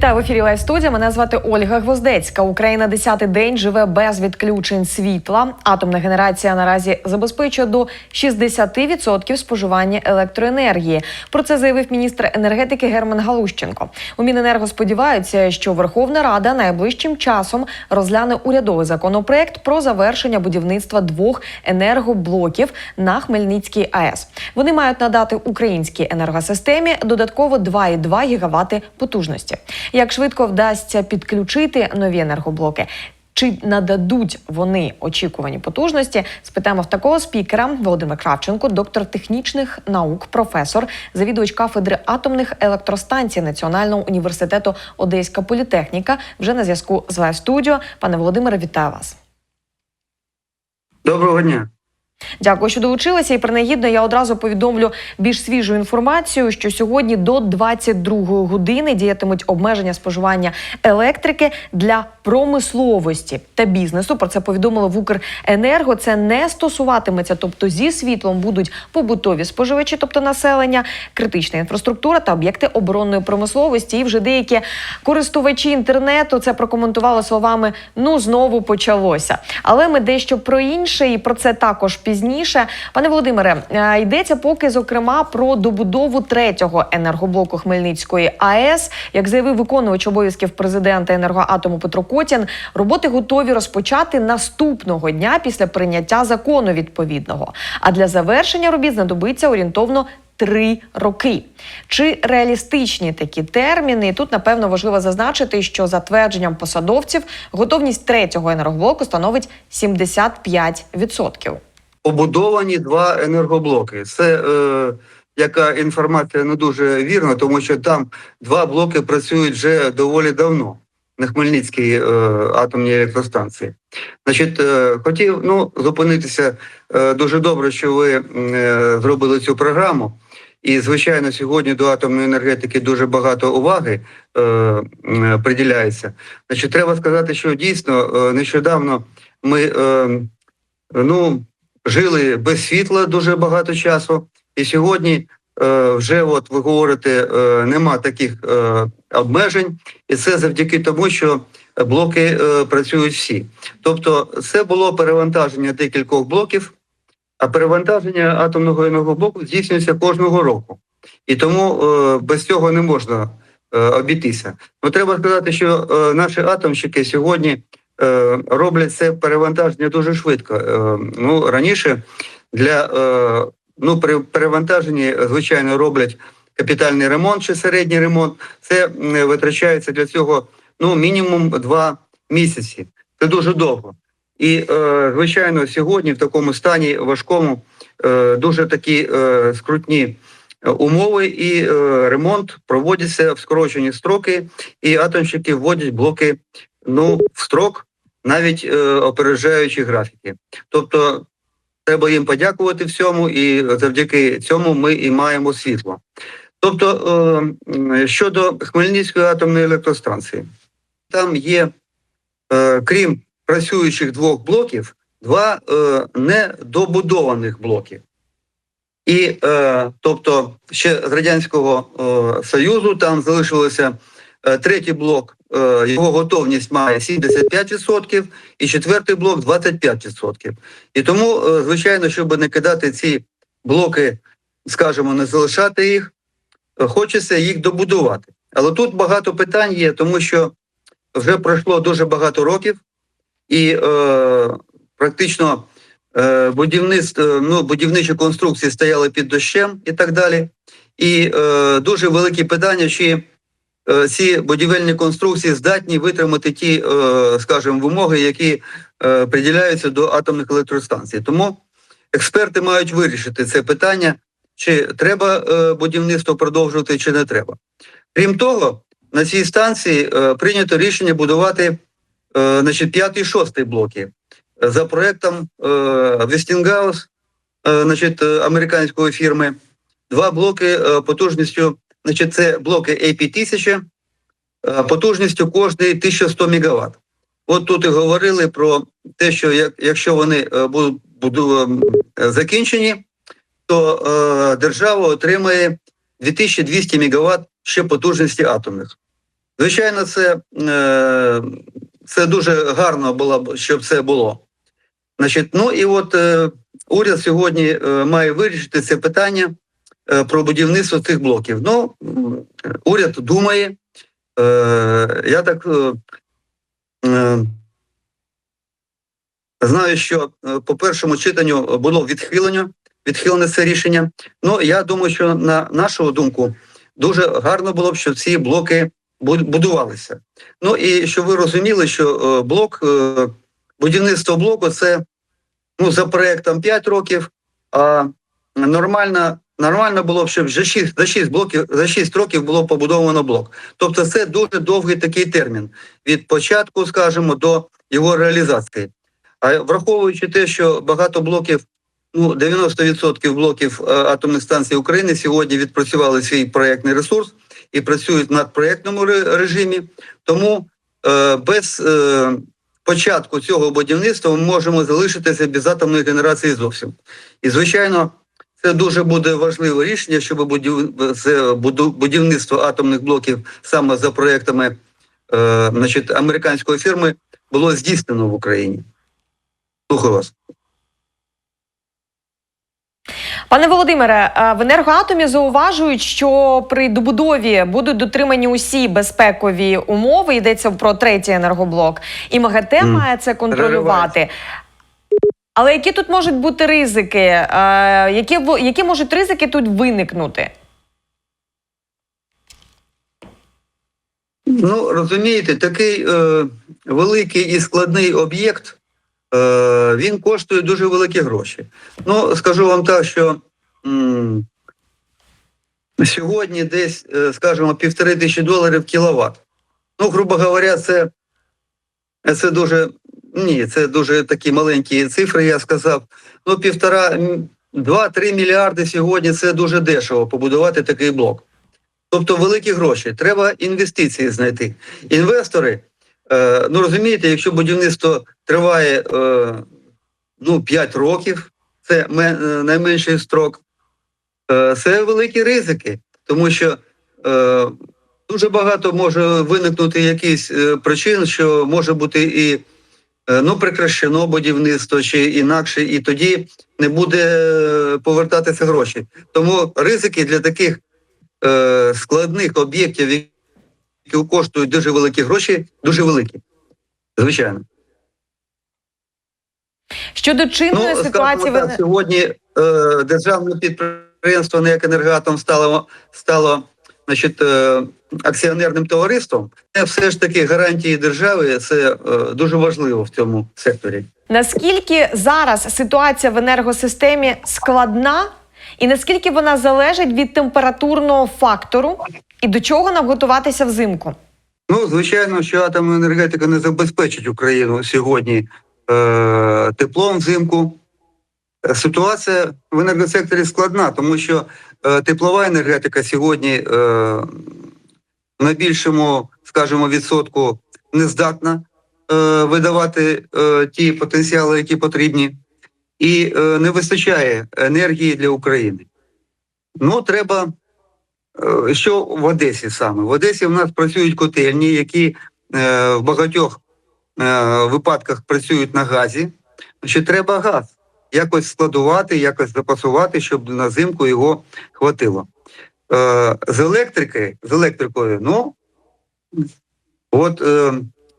Вітаю в ефірі Лайв студія. Мене звати Ольга Гвоздецька. Україна десятий день живе без відключень світла. Атомна генерація наразі забезпечує до 60% споживання електроенергії. Про це заявив міністр енергетики Герман Галущенко. У Міненерго сподіваються, що Верховна Рада найближчим часом розгляне урядовий законопроект про завершення будівництва двох енергоблоків на Хмельницькій АЕС. Вони мають надати українській енергосистемі додатково 2,2 гігавати потужності. Як швидко вдасться підключити нові енергоблоки? Чи нададуть вони очікувані потужності? Спитаємо в такого спікера Володимир Кравченко, доктор технічних наук, професор, завідувач кафедри атомних електростанцій Національного університету Одеська політехніка. Вже на зв'язку з Лайв студіо. Пане Володимире, вітаю вас. Доброго дня. Дякую, що долучилися. І принагідно я одразу повідомлю більш свіжу інформацію, що сьогодні до 22 години діятимуть обмеження споживання електрики для промисловості та бізнесу. Про це повідомили в Укренерго. Це не стосуватиметься, тобто зі світлом будуть побутові споживачі, тобто населення, критична інфраструктура та об'єкти оборонної промисловості. І вже деякі користувачі інтернету це прокоментували словами: ну знову почалося. Але ми дещо про інше, і про це також пізніше. Пане Володимире, е, йдеться поки зокрема про добудову третього енергоблоку Хмельницької АЕС. Як заявив виконувач обов'язків президента енергоатому Петро Котін, роботи готові розпочати наступного дня після прийняття закону відповідного. А для завершення робіт знадобиться орієнтовно. Три роки. Чи реалістичні такі терміни? Тут напевно важливо зазначити, що за твердженням посадовців готовність третього енергоблоку становить 75%. Побудовані два енергоблоки. Це е, яка інформація не дуже вірна, тому що там два блоки працюють вже доволі давно на Хмельницькій е, атомній електростанції. Значить, е, хотів ну, зупинитися е, дуже добре, що ви е, зробили цю програму. І, звичайно, сьогодні до атомної енергетики дуже багато уваги е, м, приділяється. Значить, треба сказати, що дійсно е, нещодавно ми е, ну, жили без світла дуже багато часу, і сьогодні е, вже, от ви говорите, е, нема таких е, обмежень, і це завдяки тому, що блоки е, працюють всі. Тобто, це було перевантаження декількох блоків, а перевантаження атомного енергоблоку здійснюється кожного року. І тому е, без цього не можна е, обійтися. Ну, треба сказати, що е, наші атомщики сьогодні е, роблять це перевантаження дуже швидко. Е, ну, раніше для е, ну, при перевантаженні, звичайно, роблять капітальний ремонт чи середній ремонт. Це витрачається для цього ну, мінімум два місяці. Це дуже довго. І, е, звичайно, сьогодні в такому стані важкому е, дуже такі е, скрутні умови, і е, ремонт проводиться в скорочені строки, і атомщики вводять блоки ну, в строк, навіть е, опереджаючи графіки. Тобто треба їм подякувати всьому, і завдяки цьому ми і маємо світло. Тобто, е, щодо Хмельницької атомної електростанції, там є, е, крім працюючих двох блоків, два е, недобудованих блоки. І тобто ще з Радянського Союзу там залишилося третій блок, е, його готовність має 75%, і четвертий блок 25%. І тому, е, звичайно, щоб не кидати ці блоки, скажімо, не залишати їх, е, хочеться їх добудувати. Але тут багато питань є, тому що вже пройшло дуже багато років, і е, практично е, будівництво, ну, будівничі конструкції стояли під дощем і так далі. І е, дуже великі питання, чи е, ці будівельні конструкції здатні витримати ті, е, скажімо, вимоги, які е, приділяються до атомних електростанцій. Тому експерти мають вирішити це питання, чи треба е, будівництво продовжувати, чи не треба. Крім того, на цій станції е, прийнято рішення будувати е, значить, п'ятий шостий блоки за проектом е, е, значить, е, американської фірми. Два блоки е, потужністю, значить, це блоки AP1000, е, потужністю кожний 1100 МВт. От тут і говорили про те, що якщо вони е, будуть е, закінчені, то держава отримає 2200 МВт ще потужності атомних. Звичайно, це, це дуже гарно було б, щоб це було. Значить, ну і от уряд сьогодні має вирішити це питання про будівництво цих блоків. Ну, уряд думає. Е, я так е, е, знаю, що е, по першому читанню було відхилення, відхилене це рішення. Ну, я думаю, що на нашу думку дуже гарно було б, щоб ці блоки будувалися. Ну і щоб ви розуміли, що е, блок, е, будівництво блоку це ну, за проектом 5 років, а нормально, нормально було б, щоб за 6, за 6 блоків, за 6 років було побудовано блок. Тобто це дуже довгий такий термін від початку, скажімо, до його реалізації. А враховуючи те, що багато блоків, ну 90% блоків е, атомних станцій України сьогодні відпрацювали свій проєктний ресурс і працюють в надпроєктному режимі, тому е, без е, початку цього будівництва ми можемо залишитися без атомної генерації зовсім. І звичайно, це дуже буде важливе рішення, щоб будів... будівництво атомних блоків саме за проектами е, значить, американської фірми було здійснено в Україні. Слухаю вас. Пане Володимире, е, в енергоатомі зауважують, що при добудові будуть дотримані усі безпекові умови. Йдеться про третій енергоблок, і МАГАТЕ Мгм. має це контролювати. Але які тут можуть бути ризики? Е, Які, які можуть ризики тут виникнути? Ну, розумієте, такий е, великий і складний об'єкт, е, він коштує дуже великі гроші. Ну, скажу вам так, що м, сьогодні десь, е, скажімо, півтори тисячі доларів кіловат. Ну, грубо говоря, це, це дуже ні, це дуже такі маленькі цифри, я сказав. Ну, півтора, два-три мільярди сьогодні це дуже дешево побудувати такий блок. Тобто великі гроші. Треба інвестиції знайти. Інвестори, е, ну розумієте, якщо будівництво триває е, ну, 5 років, це е, найменший строк, е, це великі ризики, тому що е, дуже багато може виникнути якісь е, причин, що може бути і ну, прекращено будівництво чи інакше, і тоді не буде е, повертатися гроші. Тому ризики для таких е, складних об'єктів, які коштують дуже великі гроші, дуже великі. Звичайно. Щодо чинної ну, ситуації так, сьогодні е, державне підприємство «НЕК Енергоатом» стало, стало значить, е, акціонерним товариством. Це все ж таки гарантії держави, це е, дуже важливо в цьому секторі. наскільки зараз ситуація в енергосистемі складна, і наскільки вона залежить від температурного фактору, і до чого нам готуватися взимку? Ну, звичайно, що атомна енергетика не забезпечить Україну сьогодні е, теплом взимку. Ситуація в енергосекторі складна, тому що теплова енергетика сьогодні е, на більшому, скажімо, відсотку не здатна е, видавати е, ті потенціали, які потрібні, і е, не вистачає енергії для України. Ну, треба Е, Що в Одесі саме? В Одесі в нас працюють котельні, які е, в багатьох е, випадках працюють на газі. Значить, треба газ якось складувати, якось запасувати, щоб на зимку його хватило. Е, з електрики, з електрикою, ну от, е,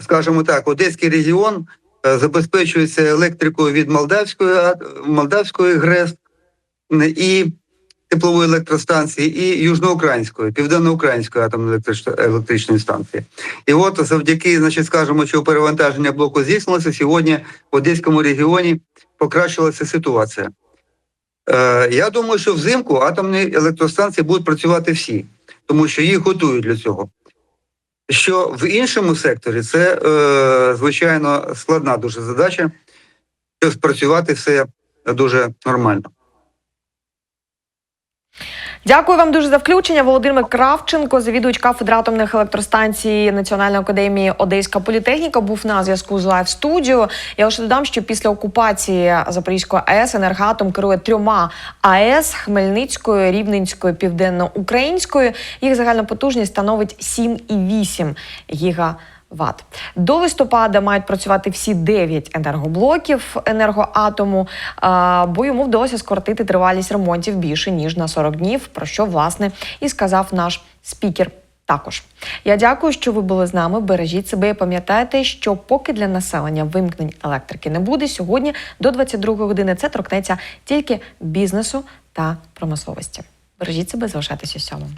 скажімо так, Одеський регіон е, забезпечується електрикою від Молдавської, Молдавської ГРЕС і теплової електростанції і Южноукраїнської, Південноукраїнської атомної електричної станції. І от завдяки, значить, скажемо, що перевантаження блоку здійснилося, сьогодні в Одеському регіоні покращилася ситуація. Е, я думаю, що взимку атомні електростанції будуть працювати всі, тому що їх готують для цього. Що в іншому секторі це, е, звичайно, складна дуже задача, щоб спрацювати все дуже нормально. Дякую вам дуже за включення. Володимир Кравченко, завідувач кафедри атомних електростанцій Національної академії Одеська політехніка, був на зв'язку з лайв студіо. Я лише додам, що після окупації Запорізької АЕС енергоатом керує трьома АЕС Хмельницькою, Рівненською, Південно-Українською. Їх загальна потужність становить 7,8 гігаватт. До листопада мають працювати всі 9 енергоблоків енергоатому, бо йому вдалося скоротити тривалість ремонтів більше ніж на 40 днів, про що власне і сказав наш спікер. Також я дякую, що ви були з нами. Бережіть себе і пам'ятайте, що поки для населення вимкнень електрики не буде, сьогодні до 22 години це торкнеться тільки бізнесу та промисловості. Бережіть себе, залишайтеся сьомим.